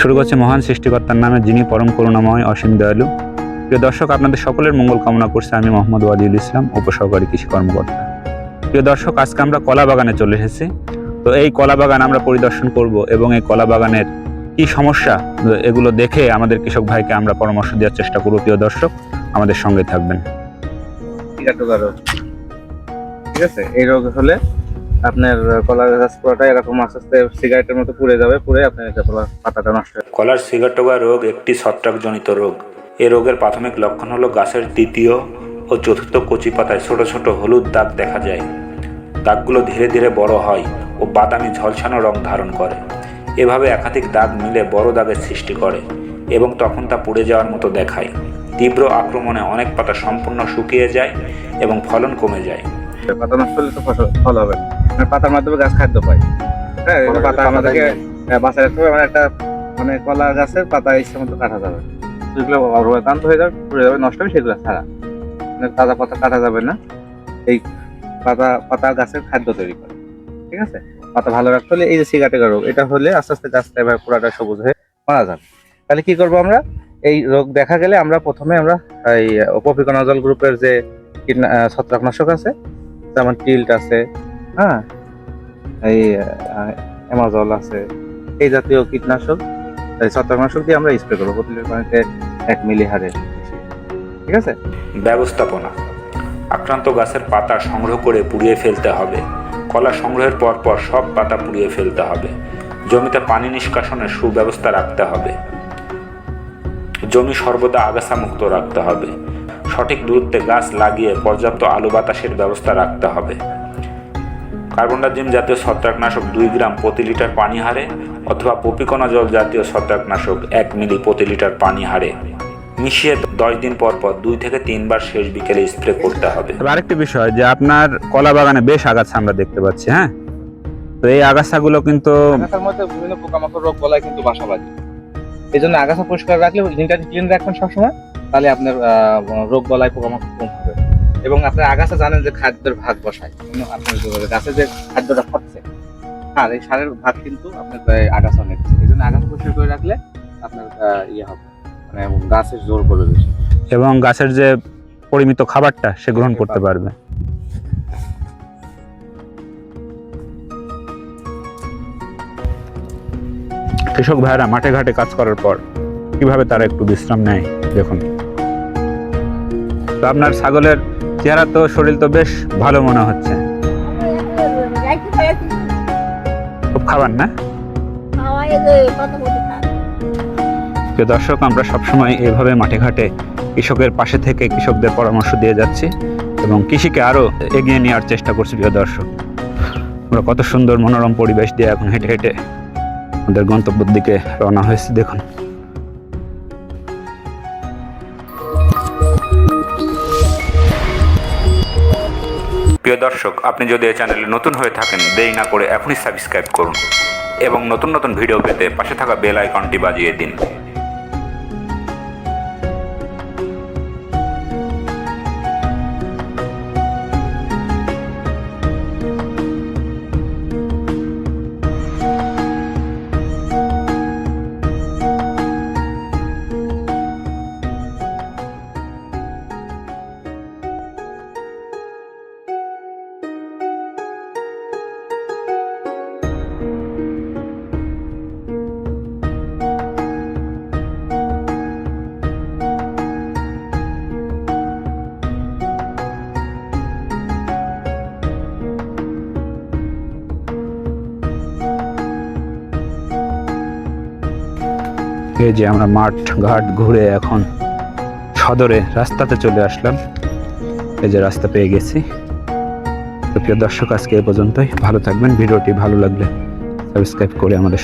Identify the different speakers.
Speaker 1: শুরু করছে মহান সৃষ্টিকর্তার নামে, যিনি পরম করুণাময়, অসীম দয়ালু। প্রিয় দর্শক, আপনাদের সকলের মঙ্গল কামনা করছে আমি মোহাম্মদ ওয়াদিউল ইসলাম, উপসহকারী কৃষি কর্মকর্তা। প্রিয় দর্শক, আজকে আমরা কলা বাগানে চলে এসেছি। তো এই কলা বাগান আমরা পরিদর্শন করব এবং এই কলা বাগানের কি সমস্যা, এগুলো দেখে আমাদের কৃষক ভাইকে আমরা পরামর্শ দেওয়ার চেষ্টা করব। প্রিয় দর্শক, আমাদের সঙ্গে থাকবেন।
Speaker 2: ঠিক আছে, এই রোগ হলে আপনার কলা গাছ পুরোটা এরকম আস্তে আস্তে সিগারেটের মতো পুড়ে যাবে পুড়ে আপনার এটা কলা পাতাটা নষ্ট হয়ে যাবে।
Speaker 1: কলার সিগাটোগা রোগ একটি ছত্রাকজনিত রোগ। এ রোগের প্রাথমিক লক্ষণ হলো গাছের তৃতীয় ও চতুর্থ কচি পাতায় ছোট ছোট হলুদ দাগ দেখা যায়। দাগগুলো ধীরে ধীরে বড় হয় ও বাদামি ঝলসানো রং ধারণ করে। এভাবে একাধিক দাগ মিলে বড় দাগের সৃষ্টি করে এবং তখন তা পুড়ে যাওয়ার মতো দেখায়। তীব্র আক্রমণে অনেক পাতা সম্পূর্ণ শুকিয়ে যায় এবং ফলন কমে যায়।
Speaker 2: পাতা নষ্ট হলে তো ফসল ফল হবে না। পাতার মাধ্যমে গাছ খাদ্য পায়। হ্যাঁ পাতা আমাদেরকে বাঁচায় রাখতে হবে মানে একটা মানে কলা গাছের পাতা ইচ্ছে মতো কাটা যাবে। যেগুলো অবৈকান্ত হয়ে যাবে পুড়ে যাবে নষ্ট হবে সেগুলো ছাড়া। মানে তাজা পাতা কাটা যাবে না। এই পাতা পাতা গাছের খাদ্য তৈরি করে। ঠিক আছে? পাতা ভালো রাখতে হলে এই যে সিগাটেকা রোগ এটা হলে আস্তে আস্তে গাছটা এবার পুরাটা সবুজ হয়ে মারা যাবে। তাহলে কি করব আমরা? এই রোগ দেখা গেলে আমরা প্রথমে আমরা এই উপপিকনাজল গ্রুপের যে ছত্রাকনাশক আছে যেমন টিল্ট আছে হ্যাঁ? এই অ্যামাজল আছে। এই জাতীয় কীটনাশক ছত্রাকনাশক দিয়ে আমরা স্প্রে করব। প্রতি পানিতে এক মিলি হারে ঠিক আছে?
Speaker 1: ব্যবস্থাপনা। আক্রান্ত গাছের পাতা সংগ্রহ করে পুড়িয়ে ফেলতে হবে। কলা সংগ্রহের পর পর সব পাতা পুড়িয়ে ফেলতে হবে। জমিতে পানি নিষ্কাশনের সুব্যবস্থা রাখতে হবে। জমি সর্বদা আগাছা মুক্ত রাখতে হবে। সঠিক দূরত্বে গাছ লাগিয়ে পর্যাপ্ত আলো বাতাসের ব্যবস্থা রাখতে হবে। কার্বনডাজিম জাতীয় ছত্রাকনাশক দুই গ্রাম প্রতি লিটার পানি হারে অথবা পপিকনা জল জাতীয় ছত্রাকনাশক এক মিলি প্রতি লিটার পানি হারে। মিশিয়ে দশ দিন পর পর দুই থেকে তিনবার শেষ বিকেলে স্প্রে করতে হবে। আরেকটি বিষয় যে আপনার কলা বাগানে বেশ আগাছা আমরা দেখতে পাচ্ছি হ্যাঁ? তো এই আগাছাগুলো কিন্তু
Speaker 2: আগাছার মধ্যে বিভিন্ন পোকামাকড় রোগ গলায় কিন্তু বাসা বাঁধে। এই জন্য আগাছা পরিষ্কার রাখলে লিনটাকে ক্লিন রাখবেন সবসময়। তাহলে আপনার আহ, রোগ গলায় পোকামাকড় এবং আপনার আগাছা জানেন যে খাদ্যের ভাগ বসায়। আপনার যে গাছে যে খাদ্যটা খাচ্ছে আর এই সারের ভাগ কিন্তু আপনার আগাছা নিচ্ছে এই জন্য আগাছা পরিষ্কার করে রাখলে আপনার ইয়ে হবে মানে গাছের জোর করবে বেশি।
Speaker 1: এবং গাছের যে পরিমিত খাবারটা সে গ্রহণ করতে পারবে। কৃষক ভাইরা মাঠে ঘাটে কাজ করার পর কীভাবে তারা একটু বিশ্রাম নেয় দেখুন। তো আপনার ছাগলের চেহারা তো, শরীর তো বেশ ভালো মনে হচ্ছে। খুব খাবার না? দর্শক, আমরা সবসময় এভাবে মাঠে ঘাটে কৃষকের পাশে থেকে কৃষকদের পরামর্শ দিয়ে যাচ্ছি এবং কৃষিকে আরও এগিয়ে নেওয়ার চেষ্টা করছি, প্রিয় দর্শক। আমরা কত সুন্দর মনোরম পরিবেশ দিয়ে এখন হেঁটে হেঁটে আমাদের গন্তব্যের দিকে রওনা হয়েছে, দেখুন। প্রিয় দর্শক, আপনি যদি এই চ্যানেলে নতুন হয়ে থাকেন, দেরি না করে এখনই সাবস্ক্রাইব করুন এবং নতুন নতুন ভিডিও পেতে পাশে থাকা বেল আইকনটি বাজিয়ে দিন। এই যে আমরা মাঠ ঘাট ঘুরে এখন সদরে রাস্তাতে চলে আসলাম। এই যে রাস্তা পেয়ে গেছি। তো প্রিয় দর্শক, আজকে এ পর্যন্তই। ভালো থাকবেন। ভিডিওটি ভালো লাগলে সাবস্ক্রাইব করে আমাদের